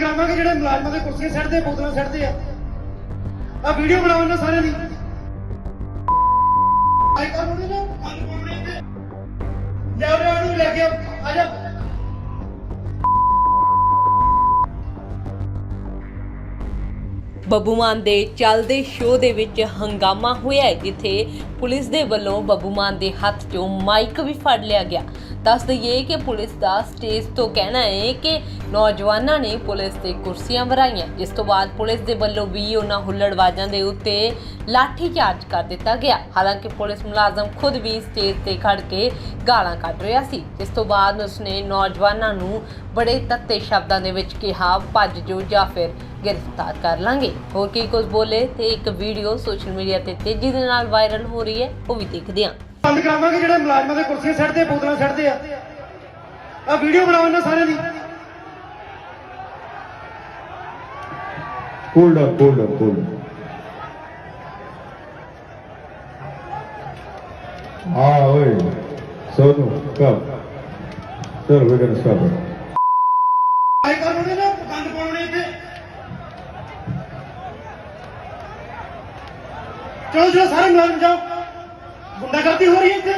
ਕਰਾਵਾਂਗੇ ਜਿਹੜੇ ਮੁਲਾਜ਼ਮਾਂ ਦੇ ਕੁਰਸੀਆਂ ਸੱਟਦੇ ਬੋਤਲਾਂ ਸੱਟਦੇ ਆ। ਆ ਵੀਡੀਓ ਬਣਾਓ ਇਹਨਾਂ ਸਾਰਿਆਂ ਦੀ। ਆਈ ਕਰ ਉਹਨੇ ਨਾ ਬੰਦ ਤੇ ਲਿਆਓ ਲਿਆਓ ਨੂੰ ਲੈ ਕੇ ਆ ਜਾ। ਬੱਬੂ ਮਾਨ ਦੇ ਚੱਲਦੇ ਸ਼ੋਅ ਦੇ ਵਿੱਚ ਹੰਗਾਮਾ ਹੋਇਆ ਜਿੱਥੇ ਪੁਲਿਸ ਦੇ ਵੱਲੋਂ ਬੱਬੂ ਮਾਨ ਦੇ ਹੱਥ 'ਚੋਂ ਮਾਈਕ ਵੀ ਫੜ ਲਿਆ ਗਿਆ। ਦੱਸ ਦਈਏ ਕਿ ਪੁਲਿਸ ਦਾ ਸਟੇਜ ਤੋਂ ਕਹਿਣਾ ਹੈ ਕਿ ਨੌਜਵਾਨਾਂ ਨੇ ਪੁਲਿਸ ਤੇ ਕੁਰਸੀਆਂ ਭਰਾਈਆਂ ਜਿਸ ਤੋਂ ਬਾਅਦ ਪੁਲਿਸ ਦੇ ਵੱਲੋਂ ਵੀ ਉਹਨਾਂ ਹੁੱਲੜਵਾਜ਼ਾਂ ਦੇ ਉੱਤੇ ਲਾਠੀ ਚਾਰਜ ਕਰ ਦਿੱਤਾ ਗਿਆ। ਹਾਲਾਂਕਿ ਪੁਲਿਸ ਮੁਲਾਜ਼ਮ ਖੁਦ ਵੀ ਸਟੇਜ ਤੇ ਖੜ ਕੇ ਗਾਲਾਂ ਕੱਢ ਰਿਹਾ ਸੀ। ਜਿਸ ਤੋਂ ਬਾਅਦ ਉਸਨੇ ਨੌਜਵਾਨਾਂ ਨੂੰ ਬੜੇ ਤੱਤੇ ਸ਼ਬਦਾਂ ਦੇ ਵਿੱਚ ਕਿਹਾ, ਭੱਜ ਜੋ ਜਾਂ ਫਿਰ ਗ੍ਰਿਫਤਾਰ ਕਰ ਲਾਂਗੇ। ਹੋਰ ਕੀ ਕੁਝ ਬੋਲੇ ਤੇ ਇੱਕ ਵੀਡੀਓ ਸੋਸ਼ਲ ਮੀਡੀਆ ਤੇ ਤੇਜ਼ੀ ਦੇ ਨਾਲ ਵਾਇਰਲ ਹੋ ਰਹੀ ਹੈ, ਉਹ ਵੀ ਦੇਖਦੇ ਹਾਂ। ਬੰਦ ਕਰਾਵਾਂਗੇ ਜਿਹੜੇ ਮੁਲਾਜ਼ਮਾਂ ਦੇ ਕੁਰਸੀਆਂ ਸੱਟਦੇ ਬੋਤਲਾਂ ਸੱਟਦੇ ਆ ਆ ਵੀਡੀਓ ਬਣਾਓ ਇਹਨਾਂ ਸਾਰਿਆਂ ਦੀ Hold up, hold up, hold up. Ah, wait. Sonu, come. Sir, we're gonna stop it. ਆਈ ਕਰ ਉਹਨੇ ਨਾ ਬੰਦ ਪਾਉਣੇ ਇੱਥੇ ਚਲੋ ਚਲੋ ਸਾਰੇ ਮੁਲਾਜ਼ਮ ਜਾਓ ਗੁੰਡਾਗਰਦੀ ਹੋ ਰਹੀ ਹੈ ਇੱਥੇ?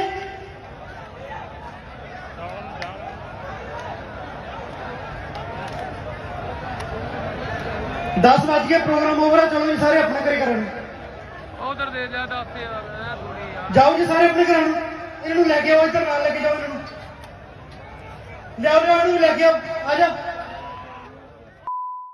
ਦਸ ਵੱਜ ਕੇ ਪ੍ਰੋਗਰਾਮ ਓਵਰ ਹੈ ਚਲੋ ਜੀ ਸਾਰੇ ਆਪਣੇ ਘਰੇ ਕਰਨ ਉਧਰ ਦੇ ਜਾ ਦੱਸ ਯਾਰ ਜਾਓ ਜੀ ਸਾਰੇ ਆਪਣੇ ਘਰਾਂ ਨੂੰ। ਇਹਨਾਂ ਨੂੰ ਲੈ ਕੇ ਆਓ ਇੱਧਰ ਨਾਲ ਲੈ ਕੇ ਜਾਓ ਇਹਨਾਂ। ਨੂੰ ਲਿਆਓ ਇਹਨੂੰ ਲੈ ਕੇ ਆਓ। ਆ ਜਾ।